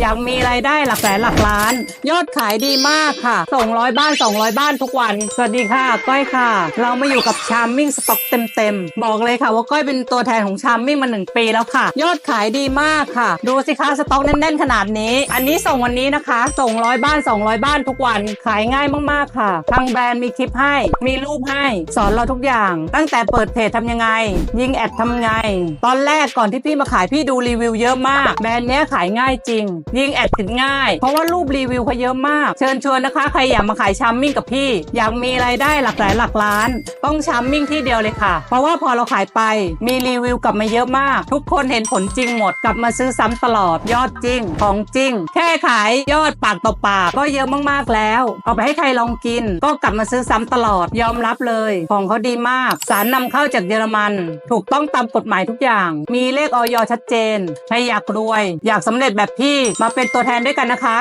อยากมีรายได้หลักแสนหลักล้าน ยอดขายดีมากค่ะส่งร้อยบ้าน 200 บ้านทุกวัน สวัสดีค่ะ ก้อยค่ะ เรามาอยู่กับชามมิ่งสต็อกเต็มๆ บอกเลยค่ะว่าก้อยเป็นตัวแทนของชามมิ่งมาหนึ่งปีแล้วค่ะ ยอดขายดีมากค่ะ ดูสิคะสต็อกแน่นๆ ขนาดนี้ อันนี้ส่งวันนี้นะคะ ส่งร้อยบ้าน 200 บ้านทุกวัน ขายง่ายมากๆค่ะ ทางแบรนด์มีคลิปให้ มีรูปให้ สอนเราทุกอย่าง ตั้งแต่เปิดเพจทำยังไง ยิงแอดทำไง ตอนแรกก่อนที่พี่มาขายพี่ดูรีวิวเยอะมาก แบรนด์เนี้ยขายง่ายจริงยิงแอดถึงง่าย เพราะว่ารูปรีวิวเขาเยอะมาก เชิญชวนนะคะ ใครอยากมาขายชัมมิ่งกับพี่ อยากมีรายได้หลักแสนหลักล้าน ต้องชัมมิ่งที่เดียวเลยค่ะ เพราะว่าพอเราขายไปมีรีวิวกลับมาเยอะมาก ทุกคนเห็นผลจริงหมดกลับมาซื้อซ้ำตลอดยอดจริงของจริง แค่ขายยอดปากต่อปากก็เยอะมากๆแล้ว เอาไปให้ใครลองกิน ก็กลับมาซื้อซ้ำตลอดยอมรับเลย ของเขาดีมาก สารนำเข้าจากเยอรมัน ถูกต้องตามกฎหมายทุกอย่าง มีเลขออยชัดเจนใครอยากรวย อยากสำเร็จแบบพี่มาเป็นตัวแทนด้วยกันนะคะ